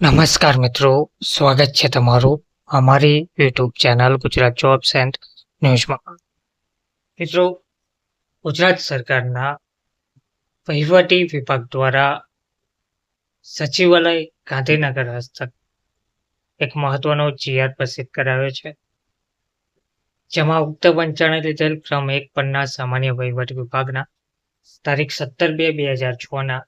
નમસ્કાર મિત્રો, સ્વાગત છે તમારું અમારી YouTube channel Gujarat jobs and ન્યૂઝમાં. મિત્રો, ગુજરાત સરકારના વહીવટી વિભાગ દ્વારા સચિવાલય ગાંધીનગર હસ્તક એક મહત્વનો જીઆર પ્રસિદ્ધ કરાવ્યો છે, જેમાં ઉક્ત વંચાણે લીધેલ ક્રમ એક પરના સામાન્ય વહીવટ વિભાગના તારીખ સત્તર બે બે હજાર છ ના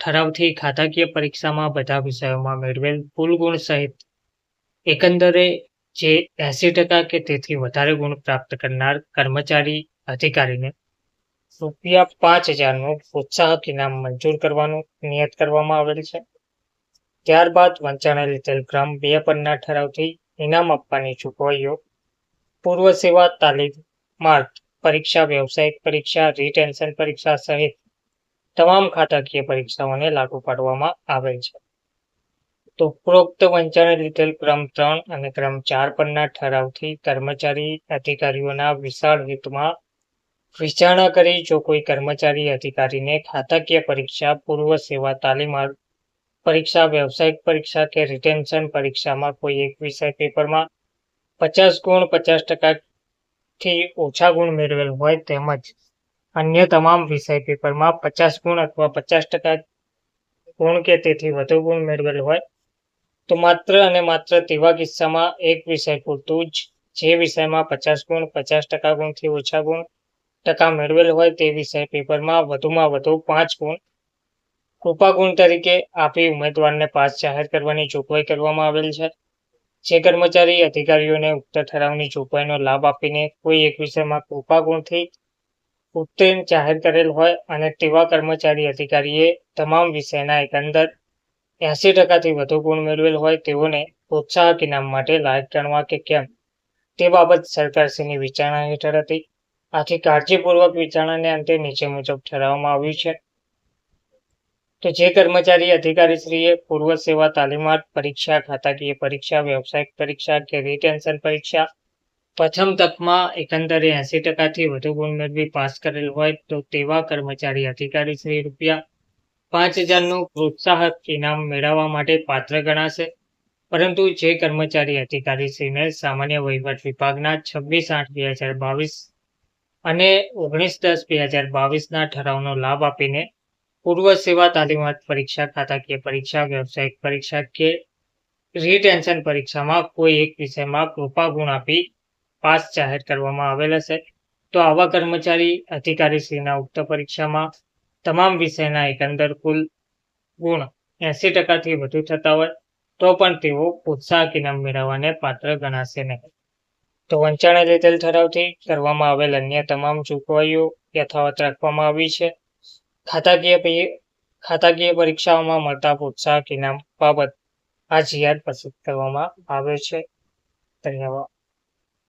ઠરાવથી ખાતાકીય પરીક્ષામાં બધા વિષયોમાં મેળવેલ કુલ ગુણ સહિત એકંદરે જે એસી ટકા કે તેથી વધારે ગુણ પ્રાપ્ત કરનાર કર્મચારી અધિકારીને રૂપિયા પાંચ હજારનું પ્રોત્સાહક ઇનામ મંજૂર કરવાનું નિયત કરવામાં આવેલ છે. ત્યારબાદ વંચાણે લીધેલ ક્રમ બે પરના ઠરાવથી ઇનામ આપવાની જોગવાઈઓ પૂર્વ સેવા તાલીમ માર્ગ પરીક્ષા વ્યવસાયિક પરીક્ષા રીટેન્શન પરીક્ષા સહિત તમામ ખાતાકીય પરીક્ષાઓને લાગુ પાડવામાં આવેલ છે. તો ઉપરોક્ત વંચાણે લીધેલ ક્રમ ત્રણ અને ક્રમ ચાર પરના ઠરાવથી કર્મચારી અધિકારીઓના વિશાળ હિતમાં વિચારણા કરી જો કોઈ કર્મચારી અધિકારીને ખાતાકીય પરીક્ષા, પૂર્વ સેવા તાલીમાર્થ પરીક્ષા, વ્યવસાયિક પરીક્ષા કે રિટેન્શન પરીક્ષામાં કોઈ એક વિષય પેપરમાં પચાસ ગુણ પચાસ ટકાથી ઓછા ગુણ મેળવેલ હોય તેમજ અન્ય તમામ વિષય પેપરમાં પચાસ ગુણ અથવા પચાસ ટકા ગુણ કે તેથી વધુ ગુણ મેળવેલ હોય, તો માત્ર અને માત્ર તેવા કિસ્સામાં એક વિષય પૂરતું જ, જે વિષયમાં પચાસ ગુણ, પચાસ ટકા ગુણથી ઓછા ગુણ ટકા મેળવેલ હોય તે વિષય પેપરમાં વધુમાં વધુ પાંચ ગુણ. કૃપા ગુણ તરીકે આપી ઉમેદવારને પાસ જાહેર કરવાની જોગવાઈ કરવામાં આવેલ છે. જે કર્મચારી અધિકારીઓને ઉક્ત ઠરાવની જોગવાઈનો લાભ આપીને કોઈ એક વિષયમાં કૃપા ગુણથી ઉત્તીર્ણ જાહેર કરેલ હોય અને તેવા કર્મચારી અધિકારીએ તમામ વિષયના એકંદર એસી ટકાથી વધુ ગુણ મેળવેલ હોય તેઓને પ્રોત્સાહક ઇનામ માટે લાયક ગણવા કે કેમ? તે બાબત સરકારશ્રીની વિચારણા હેઠળ હતી. આથી કાળજીપૂર્વક વિચારણાને અંતે નીચે મુજબ ઠરાવવામાં આવ્યું છે તો જે કર્મચારી અધિકારીશ્રીએ પૂર્વ સેવા તાલીમાર્થ પરીક્ષા, ખાતાકીય પરીક્ષા, વ્યવસાયિક પરીક્ષા કે રિટેન્શન પરીક્ષા પ્રથમ તકમાં એકંદરે એસી ટકાથી વધુ ગુણ મેળવી પાસ કરેલ હોય તો તેવા કર્મચારી અધિકારી શ્રી રૂપિયા પાંચ હજારનું પ્રોત્સાહક ઇનામ મેળવવા માટે પાત્ર ગણાશે. પરંતુ જે કર્મચારી અધિકારીશ્રીને સામાન્ય વહીવટ વિભાગના છવ્વીસ આઠ બે હજાર બાવીસ અને ઓગણીસ દસ બે હજાર બાવીસના ઠરાવનો લાભ આપીને પૂર્વ સેવા તાલીમાર્થ પરીક્ષા, ખાતાકીય પરીક્ષા, વ્યવસાયિક પરીક્ષા કે રીટેન્શન પરીક્ષામાં કોઈ એક વિષયમાં કૃપા ગુણ આપી પાસ જાહેર કરવામાં આવેલ હશે તો આવા કર્મચારી અધિકારીશ્રીના ઉક્ત પરીક્ષામાં તમામ વિષયના એકંદર કુલ ગુણ એસી ટકાથી વધુ થતા હોય, તો પણ તેઓ ઉત્સાહક ઇનામ મેળવવાને પાત્ર ગણાશે નહીં. તો વંચાણે લીધેલ ઠરાવથી કરવામાં આવેલ અન્ય તમામ ચૂકવાઈઓ યથાવત રાખવામાં આવી છે. ખાતાકીય ખાતાકીય પરીક્ષાઓમાં મળતા પ્રોત્સાહક ઇનામ બાબત આ જીઆર પસંદ કરવામાં આવે છે. ધન્યવાદ.